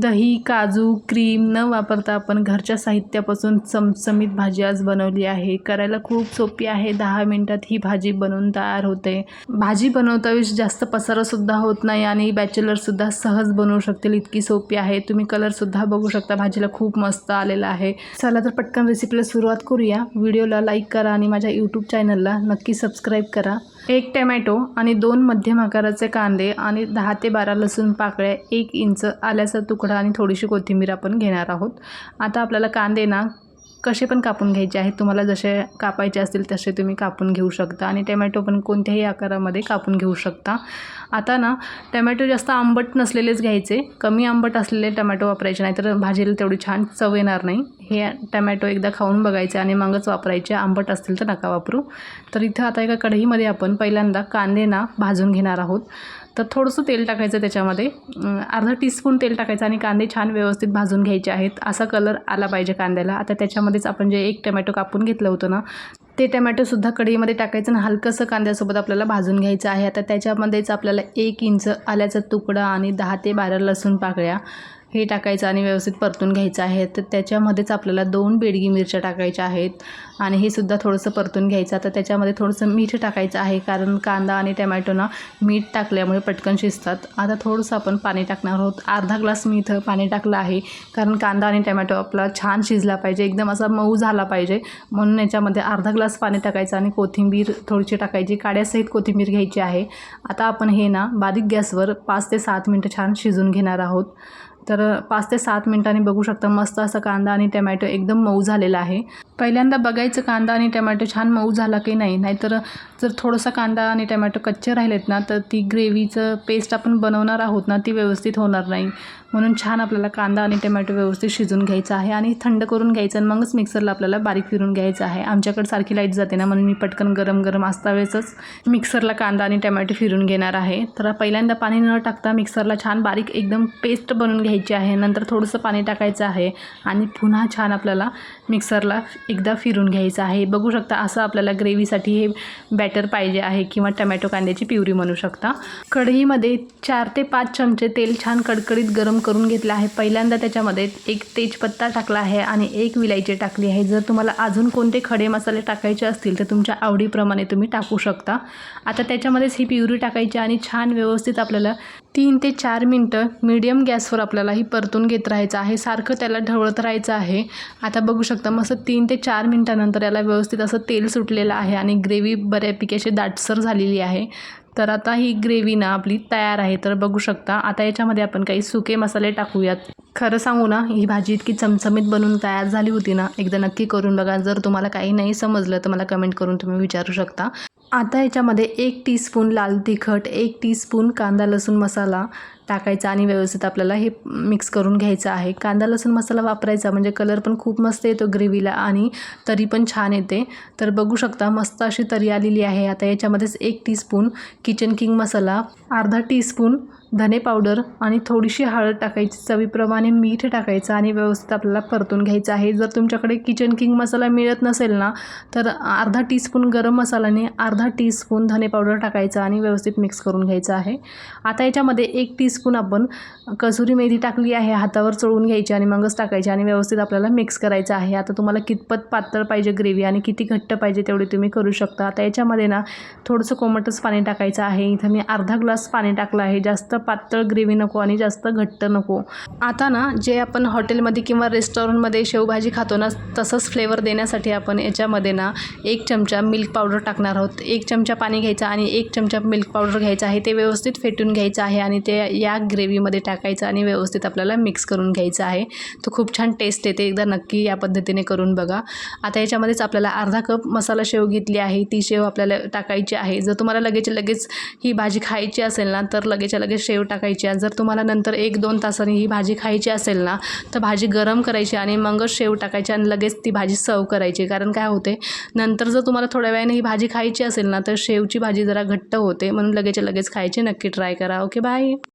दही काजू क्रीम न वापरता आपण घरच्या साहित्यापासून चमचमीत भाजी आज बनवली आहे. करायला खूप सोपी आहे. दहा मिनटात ही भाजी बनवून तयार होते. भाजी बनवता वेळेस जास्त पसारासुद्धा होत नाही आणि बॅचलरसुद्धा सहज बनवू शकतील इतकी सोपी आहे. तुम्ही कलरसुद्धा बघू शकता. भाजीला खूप मस्त आलेला आहे. चला तर पटकन रेसिपीला सुरुवात करूया. व्हिडिओला लाईक करा आणि माझ्या यूट्यूब चॅनलला नक्की सबस्क्राईब करा. एक टमॅटो आणि दोन मध्यम आकाराचे कांदे आणि दहा ते बारा लसूण पाकळ्या एक इंच आल्याचा तुकडा आणि थोडीशी कोथिंबीर आपण घेणार आहोत. आता आपल्याला कांदे ना कसे पण कापून घ्यायचे आहेत. तुम्हाला जसे कापायचे असतील तसे तुम्ही कापून घेऊ शकता आणि टमॅटो पण कोणत्याही आकारामध्ये कापून घेऊ शकता. आता ना टमॅटो जास्त आंबट नसलेलेच घ्यायचे. कमी आंबट असलेले टमॅटो वापरायचे नाहीतर भाजीला तेवढी छान चव येणार नाही. हे टमॅटो एकदा खाऊन बघायचे आणि मगच वापरायचे. आंबट असतील तर नका वापरू. तर इथं आता एका कढईमध्ये आपण पहिल्यांदा कांदे ना भाजून घेणार आहोत. तर थोडंसं तेल टाकायचं त्याच्यामध्ये. अर्धा टीस्पून तेल टाकायचं आणि कांदे छान व्यवस्थित भाजून घ्यायचे आहेत. असा कलर आला पाहिजे कांद्याला. आता त्याच्यामध्येच आपण जे एक टमॅटो कापून घेतलं होतं ना ते टमॅटोसुद्धा कढईमध्ये टाकायचं आणि हलकंसं कांद्यासोबत आपल्याला भाजून घ्यायचं आहे. आता त्याच्यामध्येच आपल्याला एक इंच आल्याचा तुकडा आणि दहा ते बारा लसूण पाकळ्या हे टाकायचं आणि व्यवस्थित परतून घ्यायचं आहे. तर त्याच्यामध्येच आपल्याला दोन बेडगी मिरच्या टाकायच्या आहेत. आणि हे सुद्धा थोडंसं परतून घ्यायचं. आता त्याच्यामध्ये थोडंसं मीठ टाकायचं आहे. कारण कांदा आणि टमॅटो ना मीठ टाकल्यामुळे पटकन शिजतात. आता थोडंसं आपण पाणी टाकणार आहोत. अर्धा ग्लास मी इथं पाणी टाकलं आहे. कारण कांदा आणि टमॅटो आपला छान शिजला पाहिजे. एकदम असा मऊ झाला पाहिजे. म्हणून याच्यामध्ये अर्धा ग्लास पाणी टाकायचं आणि कोथिंबीर थोडीशी टाकायची. काड्यासहित कोथिंबीर घ्यायची आहे. आता आपण हे ना बारीक गॅसवर पाच ते सात मिनटं छान शिजून घेणार आहोत. तर पाच ते सात मिनटांनी बघू शकता मस्त असा कांदा आणि टमॅटो एकदम मऊ झालेला आहे. पहिल्यांदा बघायचं कांदा आणि टमॅटो छान मऊ झाला की नाही? नाहीतर जर थोडंसं कांदा आणि टमॅटो कच्चे राहिलेत ना तर ती ग्रेव्हीचं पेस्ट आपण बनवणार आहोत ना ती व्यवस्थित होणार नाही. म्हणून छान आपल्याला कांदा आणि टमॅटो व्यवस्थित शिजून घ्यायचा आहे आणि थंड करून घ्यायचं आणि मगच मिक्सरला आपल्याला बारीक फिरून घ्यायचं आहे. आमच्याकडे सारखी लाइट जाते ना म्हणून मी पटकन गरम गरम असता वेळेसच मिक्सरला कांदा आणि टमॅटो फिरून घेणार आहे. तर पहिल्यांदा पाणी न टाकता मिक्सरला छान बारीक एकदम पेस्ट बनवून घ्यायची आहे. नंतर थोडंसं पाणी टाकायचं आहे आणि पुन्हा छान आपल्याला मिक्सरला एकदा फिरून घ्यायचं आहे. बघू शकता असं आपल्याला ग्रेव्हीसाठी हे बॅटर पाहिजे आहे किंवा टमॅटो कांद्याची प्युरी म्हणू शकता. कढईमध्ये चार ते पाच चमचे तेल छान कडकडीत गरम करून घेतलं आहे. पहिल्यांदा त्याच्यामध्ये एक तेजपत्ता टाकला आहे आणि एक विलायची टाकली आहे. जर तुम्हाला अजून कोणते खडे मसाले टाकायचे असतील तर तुमच्या आवडीप्रमाणे तुम्ही टाकू शकता. आता त्याच्यामध्येच ही प्युरी टाकायची आणि छान व्यवस्थित आपल्याला तीन ते चार मिनटं मीडियम गॅसवर आपल्याला ही परतून घेत राहायचं आहे. सारखं त्याला ढवळत राहायचं आहे. आता बघू शकता मस्त तीन ते चार मिनटानंतर याला व्यवस्थित असं तेल सुटलेलं आहे आणि ग्रेव्ही बऱ्यापैकी अशी दाटसर झालेली आहे. तर आता ही ग्रेव्ही ना आपली तयार आहे. तर बघू शकता आता याच्यामध्ये आपण काही सुके मसाले टाकूयात. खरं सांगू ना ही भाजी इतकी चमचमीत बनवून तयार झाली होती ना एकदा नक्की करून बघा. जर तुम्हाला काही नाही समजलं तर मला कमेंट करून तुम्ही विचारू शकता. आता याच्यामध्ये एक टीस्पून लाल तिखट एक टीस्पून कांदा लसूण मसाला टाकायचा आणि व्यवस्थित आपल्याला हे मिक्स करून घ्यायचं आहे. कांदा लसूण मसाला वापरायचा म्हणजे कलर पण खूप मस्त येतो ग्रेव्हीला आणि तरी पण छान येते. तर बघू शकता मस्त अशी तरी आलेली आहे. आता याच्यामध्येच एक टीस्पून किचन किंग मसाला अर्धा टीस्पून धने पावडर आणि थोडीशी हळद टाकायची चवीप्रमाणे मीठ टाकायचं आणि व्यवस्थित आपल्याला परतून घ्यायचं आहे. जर तुमच्याकडे किचन किंग मसाला मिळत नसेल ना तर अर्धा टीस्पून गरम मसाल्याने अर्धा टीस्पून धने पावडर टाकायचं आणि व्यवस्थित मिक्स करून घ्यायचं आहे. आता याच्यामध्ये एक टीस्पून आपण कसुरी मेथी टाकली आहे हातावर चळून घ्यायची आणि मगच टाकायची आणि व्यवस्थित आपल्याला मिक्स करायचं आहे. आता तुम्हाला कितपत पातळ पाहिजे ग्रेव्ही आणि किती घट्ट पाहिजे तेवढी तुम्ही करू शकता. आता याच्यामध्ये ना थोडंसं कोमटच पाणी टाकायचं आहे. इथं मी अर्धा ग्लास पाणी टाकलं आहे. जास्त पातळ ग्रेव्ही नको आणि जास्त घट्ट नको. आता ना जे आपण हॉटेलमध्ये किंवा रेस्टॉरंटमध्ये शेवभाजी खातो ना तसंच फ्लेवर देण्यासाठी आपण याच्यामध्ये ना एक चमचा मिल्क पावडर टाकणार आहोत. एक चमचा पाणी घ्यायचा आणि एक चमचा मिल्क पावडर घ्यायचा आहे. ते व्यवस्थित फेटून घ्यायचं आहे आणि ते या ग्रेव्हीमध्ये टाकायचं आणि व्यवस्थित आपल्याला मिक्स करून घ्यायचं आहे. तो खूप छान टेस्ट येते. एकदा नक्की या पद्धतीने करून बघा. आता याच्यामध्येच आपल्याला अर्धा कप मसाला शेव घेतली आहे. ती शेव आपल्याला टाकायची आहे. जर तुम्हाला लगेच लगेच ही भाजी खायची असेल ना तर लगेच लगेच शेव टाकायची आहे जर तुम्हाला नंतर एक दोन तासांनी ही भाजी खायची असेल ना तर भाजी गरम करायची आणि मगच शेव टाकायची आणि लगेच ती भाजी सर्व करायची. कारण काय होते नंतर जर तुम्हाला थोड्या वेळाने ही भाजी खायची असेल ना तर शेवची भाजी जरा घट्ट होते म्हणून लगेच लगेच खायची. नक्की ट्राय करा. Okay bye.